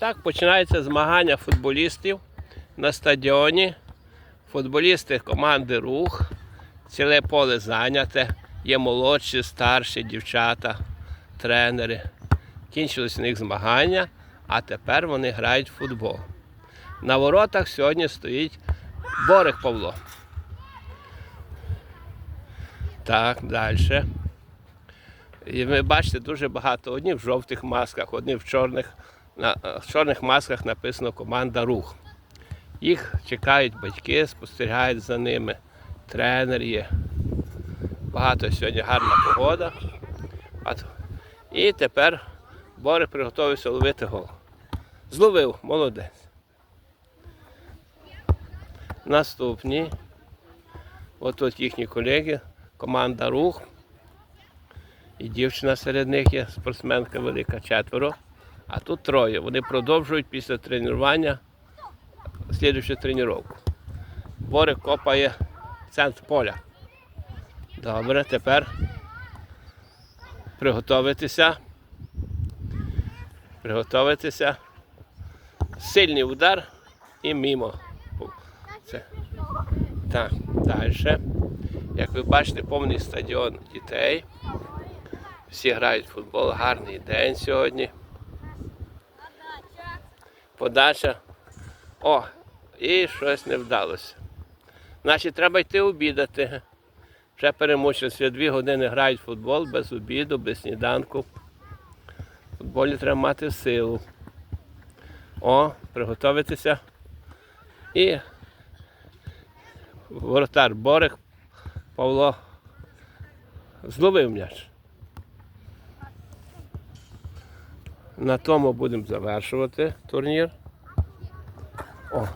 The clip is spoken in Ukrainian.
Так починається змагання футболістів на стадіоні. Футболісти команди Рух. Ціле поле зайняте. Є молодші, старші, дівчата, тренери. Кінчились у них змагання, а тепер вони грають в футбол. На воротах сьогодні стоїть Борик Павло. Так, далі. І ви бачите дуже багато. Одні в жовтих масках, одні в чорних. На е, чорних масках написано команда Рух. Їх чекають батьки, спостерігають за ними. Тренер є. Багато сьогодні гарна погода. І тепер Борик приготувався ловити гол. Зловив, молодець. Наступні. От тут їхні колеги, команда Рух. І дівчина серед них є, спортсменка велика, четверо. А тут троє. Вони продовжують після тренування слідуючу тренування. Борик копає центр поля. Добре, тепер приготуватися. Приготуватися. Сильний удар і мімо. Це. Так, далі. Як ви бачите, повний стадіон дітей. Всі грають в футбол, гарний день сьогодні. Подача. О, і щось не вдалося. Значить, треба йти обідати. Вже перемучилися. Дві години грають в футбол без обіду, без сніданку. В футболі треба мати силу. О, приготуватися. І воротар Борик Павло зловив м'яч. На тому будемо завершувати турнір. О,